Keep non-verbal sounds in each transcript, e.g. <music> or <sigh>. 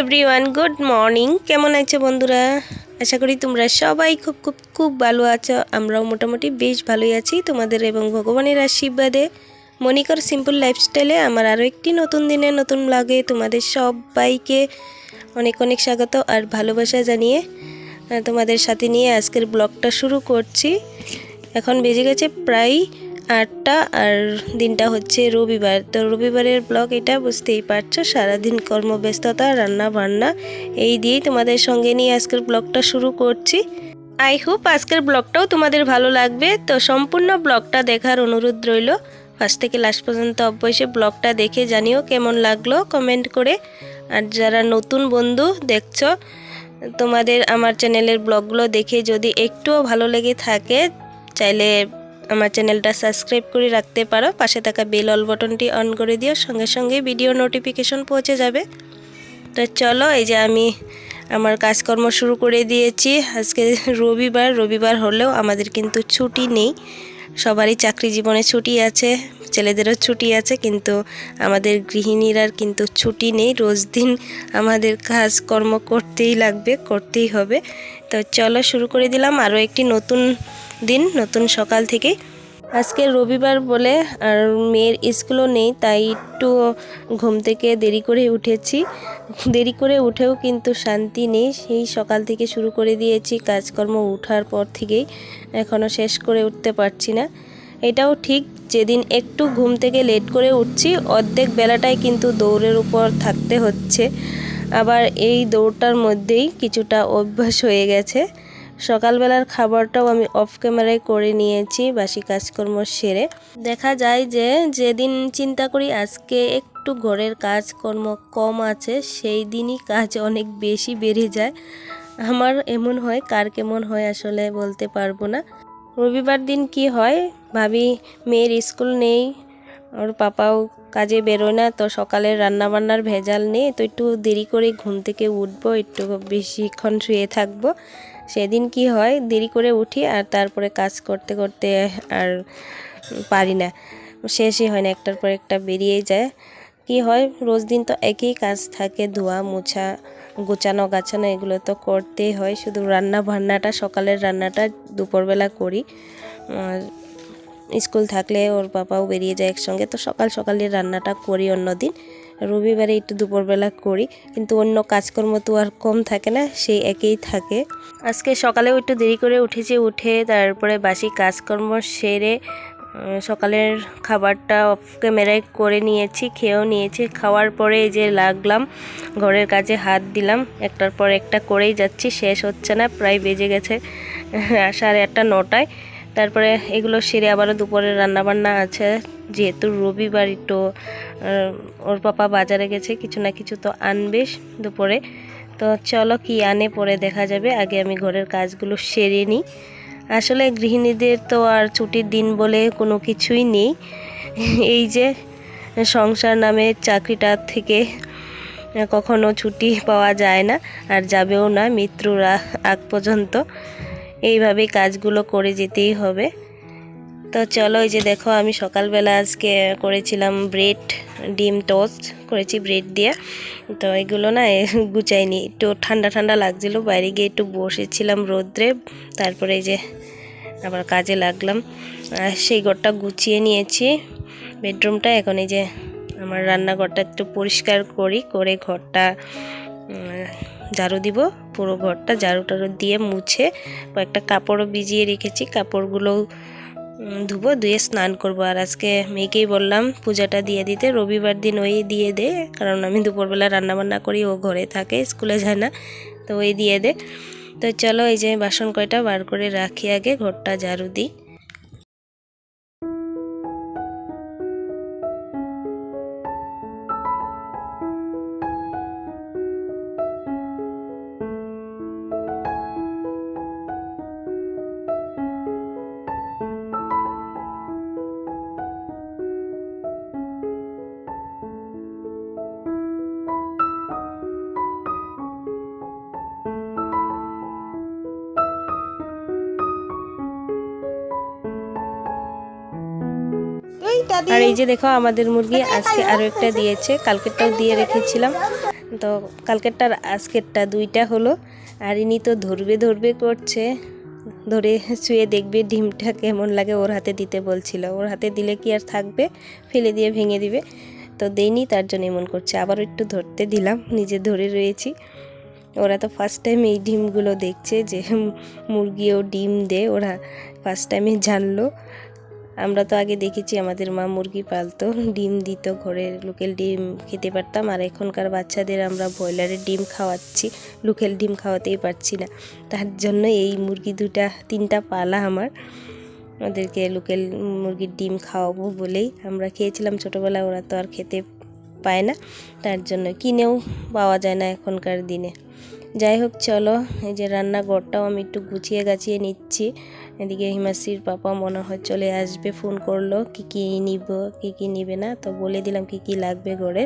Everyone good morning কেমন আছে বন্ধুরা? আশা করি তোমরা সবাই খুব খুব খুব ভালো আছো। আমরাও মোটামুটি বেশ ভালোই আছি তোমাদের এবং ভগবানের আশীর্বাদে। মনিকর সিম্পল লাইফস্টাইলে আমার আরও একটি নতুন দিনে নতুন ব্লগে তোমাদের সবাইকে অনেক অনেক স্বাগত আর ভালোবাসা জানিয়ে তোমাদের সাথে নিয়ে আজকের ব্লগটা শুরু করছি। এখন বেজে গেছে প্রায় আটটা আর দিনটা হচ্ছে রবিবার। তো রবিবারের ব্লগ এটা, বুঝতেই পারছ, সারাদিন কর্মব্যস্ততা রান্না বান্না এই দিয়েই তোমাদের সঙ্গে নিয়ে আজকের ব্লগটা শুরু করছি। আই হোপ আজকের ব্লগটাও তোমাদের ভালো লাগবে। তো সম্পূর্ণ ব্লগটা দেখার অনুরোধ রইল। ফার্স্ট থেকে লাস্ট পর্যন্ত অবশ্যই ব্লগটা দেখে জানিও কেমন লাগল কমেন্ট করে। আর যারা নতুন বন্ধু দেখছ, তোমাদের আমার চ্যানেলের ব্লগগুলো দেখে যদি একটুও ভালো লেগে থাকে, চাইলে আমার চ্যানেলটা সাবস্ক্রাইব করে রাখতে পারো। পাশে থাকা বেল অল বটনটি অন করে দিও। সঙ্গে সঙ্গে ভিডিও নোটিফিকেশন পৌঁছে যাবে। তো চলো, এই যে আমি আমার কাজকর্ম শুরু করে দিয়েছি। আজকে রবিবার রবিবার হলেও আমাদের কিন্তু ছুটি নেই। সবারই চাকরি জীবনে ছুটি আছে, ছেলেদেরও ছুটি আছে, কিন্তু আমাদের গৃহিণীরার কিন্তু ছুটি নেই। রোজ দিন আমাদের কাজকর্ম করতেই লাগবে, করতেই হবে। তো চলো, শুরু করে দিলাম। আরও একটি নতুন দিন নতুন সকাল থেকে। আজকে রবিবার বলে আর মেয়ের স্কুলও নেই, তাই একটু ঘুম থেকে দেরি করে উঠেছি। দেরি করে উঠেও কিন্তু শান্তি নেই। সেই সকাল থেকে শুরু করে দিয়েছি, কাজকর্ম উঠার পর থেকেই এখনও শেষ করে উঠতে পারছি না। এটাও ঠিক, যেদিন একটু ঘুম থেকে লেট করে উঠছি, অর্ধেক বেলাটাই কিন্তু দৌড়ের উপর থাকতে হচ্ছে। আবার এই দৌড়টার মধ্যেই কিছুটা অভ্যাস হয়ে গেছে। সকালবেলার খাবারটাও আমি অফ ক্যামেরায় করে নিয়েছি, বাসি কাজকর্ম সেরে। দেখা যায় যে, যেদিন চিন্তা করি আজকে একটু ঘরের কাজকর্ম কম আছে, সেই দিনই কাজ অনেক বেশি বেড়ে যায়। আমার এমন হয়, কার কেমন হয় আসলে বলতে পারব না। রবিবার দিন কি হয়, ভাবি, মেয়ের স্কুল নেই ওর পাপাও কাজে বেরোয় না, তো সকালের রান্না বান্নার ভেজাল নেই, তো একটু দেরি করে ঘুম থেকে উঠবো, একটু বেশিক্ষণ শুয়ে থাকব। সেদিন কি হয়, দেরি করে উঠি আর তারপরে কাজ করতে করতে আর পারি না। শেষই হয় না, একটার পর একটা বেরিয়ে যায়। কি হয়, রোজ দিন তো একই কাজ থাকে, ধোয়া, মোছা, গোছানো, গাছানো, এগুলো তো করতেই হয়। শুধু রান্না বান্নাটা সকালের রান্নাটা দুপুরবেলা করি। স্কুল থাকলে ওর বাবাও বেরিয়ে যায় একসঙ্গে। তো সকাল সকালে রান্নাটা করি অন্য দিন। রবিবারে একটু দুপুরবেলা করি, কিন্তু অন্য কাজকর্ম তো আর কম থাকে না, সেই একেই থাকে। আজকে সকালেও একটু দেরি করে উঠেছি, উঠে তারপরে বাসি কাজকর্ম সেরে সকালের খাবারটা অফ ক্যামেরায় করে নিয়েছি, খেয়েও নিয়েছি। খাওয়ার পরে যে লাগলাম, ঘরের কাজে হাত দিলাম, একটার পর একটা করেই যাচ্ছি, শেষ হচ্ছে না, প্রায় বেজে গেছে, সাড়ে আটটা, নটায়। তারপরে এগুলো সেরে আবারও দুপুরে রান্নাবান্না আছে। যেহেতু রবিবার একটু ওর পাপা বাজারে গেছে, কিছু না কিছু তো আনবে দুপুরে। তো চলো কি আনে পরে দেখা যাবে। আগে আমি ঘরের কাজগুলো সেরে নিই। আসলে গৃহিণীদের তো আর ছুটির দিন বলে কোনো কিছুই নেই। এই যে, সংসার নামে চাকরিটা থেকে কখনো ছুটি পাওয়া যায় না, আর যাবেও না মৃত্যুর আগ পর্যন্ত। এইভাবেই কাজগুলো করে যেতেই হবে। তো চলো এই যে দেখো আমি সকালবেলা আজকে করেছিলাম ব্রেড ডিম টোস্ট করেছি ব্রেড দিয়ে। তো এগুলো না এ, গুছাইনি। একটু ঠান্ডা ঠান্ডা লাগছিল বাইরে গিয়ে একটু বসেছিলাম রোদ্রে। তারপরে এই যে আবার কাজে লাগলাম। আর সেই ঘরটা গুছিয়ে নিয়েছি। বেডরুমটা এখন এই যে আমার রান্নাঘরটা একটু পরিষ্কার করি করে ঘরটা ঝাড়ু দিব। পুরো ঘরটা ঝাড়ু টাড়ু দিয়ে মুছে কয়েকটা কাপড়ও ভিজিয়ে রেখেছি। কাপড়গুলোও ধুবো, ধুয়ে স্নান করব। আর আজকে মেয়েকেই বললাম পূজাটা দিয়ে দিতে, রবিবার দিন ওই দিয়ে দে, কারণ আমি দুপুরবেলা রান্না বান্না করি, ও ঘরে থাকে, স্কুলে যায় না, তো ওই দিয়ে দে। তো চলো এই যে বাসন কয়টা বার করে রাখি আগে, ঘরটা ঝাড়ু দিই। আর এই যে দেখো আমাদের মুরগি আজকে আরও একটা দিয়েছে কালকেরটাও দিয়ে রেখেছিলাম। তো কালকেরটার আজকেরটা দুইটা হলো আর ইনি তো ধরবে ধরবে করছে ধরে শুয়ে দেখবে ডিমটা কেমন লাগে ওর হাতে দিতে বলছিল। ওর হাতে দিলে কি আর থাকবে? ফেলে দিয়ে ভেঙে দিবে। তো দেইনি তার জন্য এমন করছে। আবারও একটু ধরতে দিলাম নিজে ধরে রয়েছি। ওরা তো ফার্স্ট টাইম এই ডিমগুলো দেখছে যে মুরগিও ডিম দেয় ওরা ফার্স্ট টাইমে জানলো। আমরা তো আগে দেখেছি আমাদের মা মুরগি পালতো, ডিম দিত, ঘরের লোকেল ডিম খেতে পারতাম, আর এখনকার বাচ্চাদের আমরা ব্রয়লারের ডিম খাওয়াচ্ছি, লোকেল ডিম খাওয়াতেই পারছি না। তার জন্য এই মুরগি দুটা, তিনটা পালা আমার। ওদেরকে লোকেল মুরগির ডিম খাওয়াবো বলেই আমরা খেয়েছিলাম। ছোটোবেলায় ওরা তো আর খেতে পায় না, তার জন্য কিনেও পাওয়া যায় না এখনকার দিনে। যাই হোক, চলো, এই যে রান্নাঘরটাও আমি একটু গুছিয়ে গাছিয়ে নিচ্ছি। এদিকে হিমাশ্রীর পাপা মনে হয় চলে আসবে, ফোন করল, কি কি নিব, কি কি নিবে না, তো বলে দিলাম কি কি লাগবে ঘরে।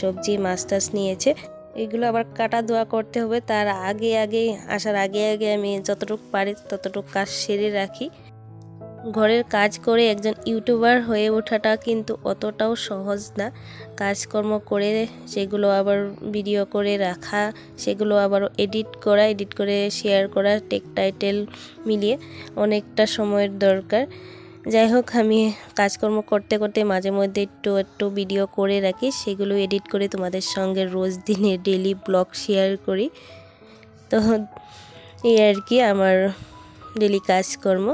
সবজি, মাছ টাছ নিয়েছে। এগুলো আবার কাটা দোয়া করতে হবে, তার আগে আগে, আসার আগে আগে আমি যতটুকু পারি ততটুকু কাজ সেরে রাখি। ঘরের কাজ করে একজন ইউটিউবার হয়ে ওঠাটা কিন্তু অতটাও সহজ না। কাজকর্ম করে সেগুলো আবার ভিডিও করে রাখা, সেগুলো আবার এডিট করা, এডিট করে শেয়ার করা, টেক টাইটেল মিলিয়ে অনেকটা সময়ের দরকার। যাই হোক, আমি কাজকর্ম করতে করতে মাঝে মধ্যে একটু একটু ভিডিও করে রাখি, সেগুলো এডিট করে তোমাদের সঙ্গে রোজ দিনে ডেলি ব্লগ শেয়ার করি। তো এই আর কি, আমার ডেলি কাজকর্ম।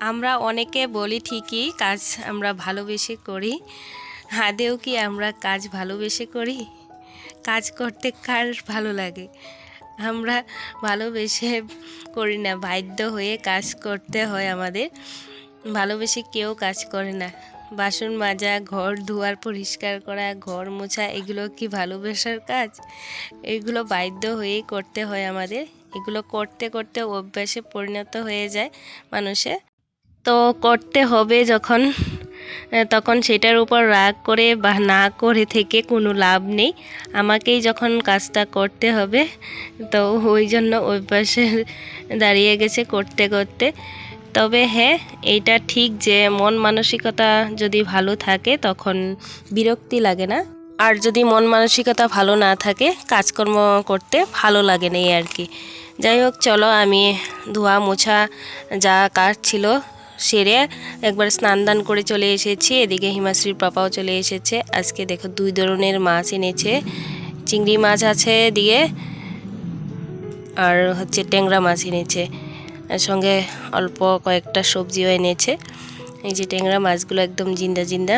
আমরা অনেকে বলি ঠিকই, কাজ আমরা ভালোবেসে করি। আদেও কি আমরা কাজ ভালোবেসে করি? কাজ করতে কার ভালো লাগে? আমরা ভালোবেসে করি না, বাধ্য হয়ে কাজ করতে হয় আমাদের। ভালোবেসে কেউ কাজ করে না। বাসন মাজা, ঘর ধোয়ার পরিষ্কার করা, ঘর মোছা, এগুলো কি ভালোবাসার কাজ? এগুলো বাধ্য হয়েই করতে হয় আমাদের। এগুলো করতে করতে অভ্যাসে পরিণত হয়ে যায় মানুষের। তো করতে হবে যখন তখন সেটার উপর রাগ করে বা না করে থেকে কোনো লাভ নেই। আমাকেই যখন কাজটা করতে হবে, তো ওই জন্য অভ্যাসে দাঁড়িয়ে গেছে করতে করতে। তবে হ্যাঁ এইটা ঠিক যে মন মানসিকতা যদি ভালো থাকে তখন বিরক্তি লাগে না। আর যদি মন মানসিকতা ভালো না থাকে, কাজকর্ম করতে ভালো লাগে না আর কি। যাই হোক, চলো আমি ধোয়া মোছা যা কাজ ছিল সেরে একবার স্নান দান করে চলে এসেছি। এদিকে হিমাশ্রীর পাপাও চলে এসেছে। আজকে দেখো দুই ধরনের মাছ এনেছে। চিংড়ি মাছ আছে এদিকে, আর হচ্ছে ট্যাংরা মাছ এনেছে। সঙ্গে অল্প কয়েকটা সবজিও এনেছে। এই যে ট্যাংরা মাছগুলো একদম জিন্দা জিন্দা।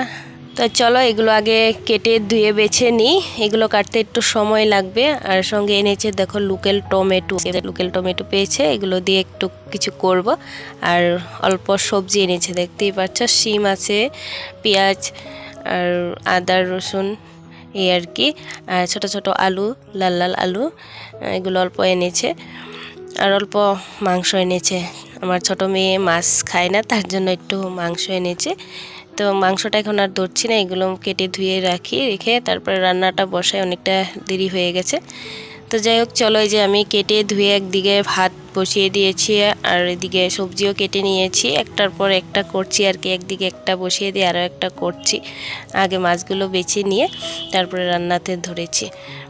তো চলো, এগুলো আগে কেটে ধুয়ে বেছে নিই। এগুলো কাটতে একটু সময় লাগবে। আর সঙ্গে এনেছে, দেখো, লোকেল টমেটো। লোকেল টমেটো পেয়েছে, এগুলো দিয়ে একটু কিছু করব। আর অল্প সবজি এনেছে, দেখতেই পাচ্ছ, শিম আছে, পেঁয়াজ আর আদা, রসুন, এই আর কি। আর ছোট ছোট আলু, লাল লাল আলু, এগুলো অল্প এনেছে। আর অল্প মাংস এনেছে। আমার ছোট মেয়ে মাছ খায় না, তার জন্য একটু মাংস এনেছে। তো মাংসটা এখন আর ধরছি না, এগুলো কেটে ধুয়ে রাখি, রেখে তারপরে রান্নাটা বসায় অনেকটা দেরি হয়ে গেছে তো যাই হোক, চলো যে আমি কেটে ধুয়ে একদিকে ভাত বসিয়ে দিয়েছি, আর এদিকে সবজিও কেটে নিয়েছি, একটার পর একটা করছি আর কি, একদিকে একটা বসিয়ে দিয়ে আরও একটা করছি, আগে মাছগুলো বেছে নিয়ে তারপরে রান্নাতে ধরেছি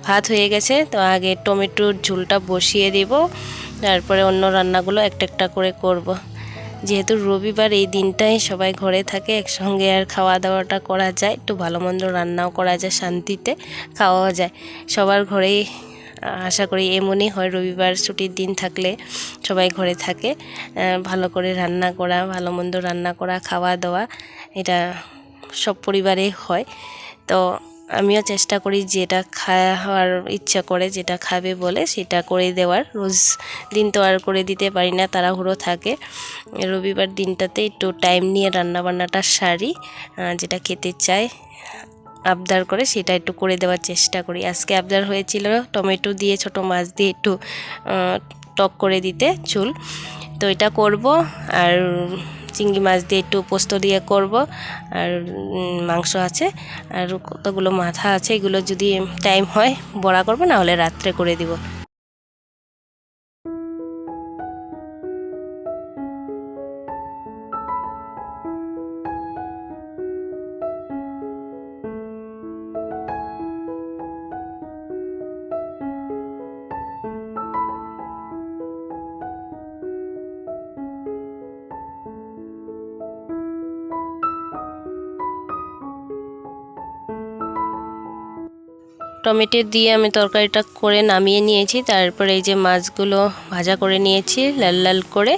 ভাত হয়ে গেছে, তো আগে টমেটোর ঝোলটা বসিয়ে দেব, তারপরে অন্য রান্নাগুলো একটা একটা করে করব। যেহেতু রবিবার এই দিনটাই সবাই ঘরে থাকে, একসঙ্গে আর খাওয়া দাওয়াটা করা যায়, একটু ভালো মন্দ রান্নাও করা যায়, শান্তিতে খাওয়াও যায়। সবার ঘরেই, আশা করি এমনই হয় রবিবার ছুটির দিন থাকলে সবাই ঘরে থাকে। ভালো করে রান্না করা ভালো মন্দ রান্না করা খাওয়া দাওয়া এটা সব পরিবারে হয়। তো আমিও চেষ্টা করি যেটা খাওয়ার ইচ্ছা করে, যেটা খাবে বলে সেটা করে দেওয়ার। রোজ দিন তো আর করে দিতে পারি না, তাড়াহুড়ো থাকে। রবিবার দিনটাতে একটু টাইম নিয়ে রান্নাবান্নাটা সারি যেটা খেতে চায়, আবদার করে সেটা একটু করে দেওয়ার চেষ্টা করি। আজকে আবদার হয়েছিল টমেটো দিয়ে, ছোট মাছ দিয়ে একটু টক করে দিতে চুল তো এটা করব আর চিংড়ি মাছ দিয়ে একটু পোস্ত দিয়ে করব। আর মাংস আছে। আর কতগুলো মাথা আছে, এগুলো যদি টাইম হয়, বড়া করব না হলে রাত্রে করে দিব। টমেটো দিয়ে আমি তরকারিটা করে নামিয়ে নিয়েছি। তারপরে এই যে মাছগুলো ভাজা করে নিয়েছি, লাল লাল করে।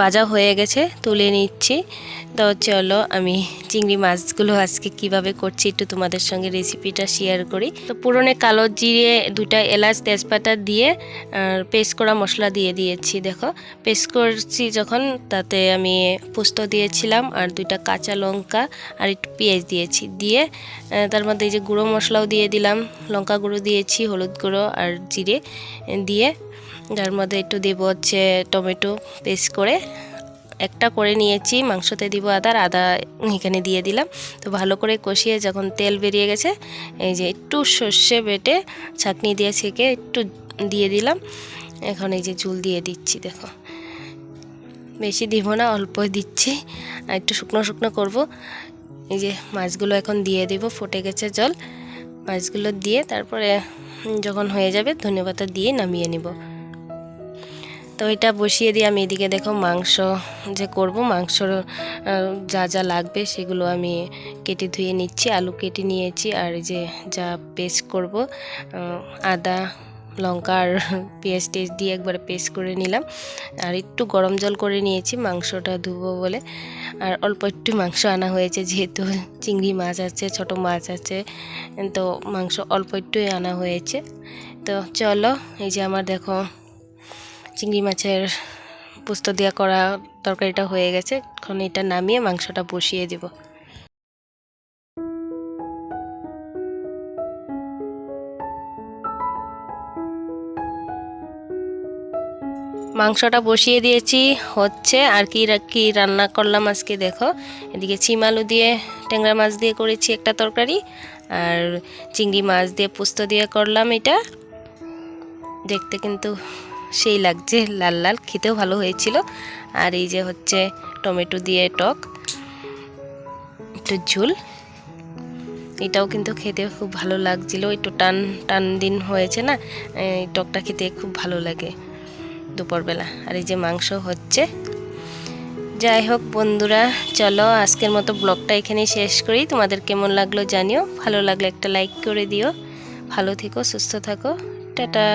ভাজা হয়ে গেছে, তুলে নিচ্ছি। তো চলো আমি চিংড়ি মাছগুলো আজকে কীভাবে করছি একটু তোমাদের সঙ্গে রেসিপিটা শেয়ার করি। তো পুরনে কালো জিরে দুটা এলাচ, তেজপাতা দিয়ে, আর পেস্ট করা মশলা দিয়ে দিয়েছি, দেখো। পেস্ট করছি যখন, তাতে আমি পোস্ত দিয়েছিলাম, আর দুইটা কাঁচা লঙ্কা, আর একটু পেঁয়াজ দিয়েছি। দিয়ে তার মধ্যে এই যে গুঁড়ো মশলাও দিয়ে দিলাম। লঙ্কা গুঁড়ো দিয়েছি, হলুদ গুঁড়ো আর জিরে, দিয়ে যার মধ্যে একটু দেব হচ্ছে টমেটো, পেস্ট করে। একটা করে নিয়েছি, মাংসতে দিব আদার আদা এখানে দিয়ে দিলাম। তো ভালো করে কষিয়ে যখন তেল বেরিয়ে গেছে, এই যে একটু সর্ষে বেটে ছাঁকনি দিয়ে ছেঁকে একটু দিয়ে দিলাম। এখন এই যে ঝুল দিয়ে দিচ্ছি, দেখো। বেশি দিব না, অল্প দিচ্ছি। আর একটু শুকনো শুকনো করব। এই যে মাছগুলো এখন দিয়ে দিব, ফুটে গেছে জল। মাছগুলো দিয়ে তারপরে যখন হয়ে যাবে ধনেপাতা দিয়ে নামিয়ে নিব। তো এটা বসিয়ে দিয়ে আমি এদিকে দেখো মাংস যে করব, মাংসর যা যা লাগবে সেগুলো আমি কেটে ধুয়ে নিচ্ছি, আলু কেটে নিয়েছি, আর যে যা পেস্ট করব আদা, লঙ্কা আর <laughs> পেঁয়াজ টেস্ট দিয়ে একবারে পেস্ট করে নিলাম, আর একটু গরম জল করে নিয়েছি, মাংসটা ধুবো বলে, আর অল্প একটু মাংস আনা হয়েছে যেহেতু <laughs> চিংড়ি মাছ আছে, ছোট মাছ আছে, তো মাংস অল্প একটুই আনা হয়েছে, তো চলো, এই যে আমার দেখো চিংড়ি মাছের পোস্ত দেওয়া করা তরকারিটা হয়ে গেছে। এখন এটা নামিয়ে মাংসটা বসিয়ে দিব। মাংসটা বসিয়ে দিয়েছি। হচ্ছে আর কি কি রান্না করলাম আজকে দেখো। এদিকে চিম আলু দিয়ে ট্যাংরা মাছ দিয়ে করেছি একটা তরকারি। আর চিংড়ি মাছ দিয়ে পোস্ত দিয়ে করলাম এটা। দেখতে কিন্তু সেই লাগছে, লাল লাল, খেতেও ভালো হয়েছিল। আর এই যে হচ্ছে টমেটো দিয়ে টক, একটু ঝুল। এটাও কিন্তু খেতে খুব ভালো লাগছিল একটু টান টান দিন হয়েছে না, এই টকটা খেতে খুব ভালো লাগে দুপুরবেলা। আর এই যে মাংস হচ্ছে। যাই হোক বন্ধুরা, চলো আজকের মতো ব্লগটা এখানেই শেষ করি। তোমাদের কেমন লাগল জানিও, ভালো লাগলে একটা লাইক করে দিও। ভালো থেকো, সুস্থ থাকো। টাটা।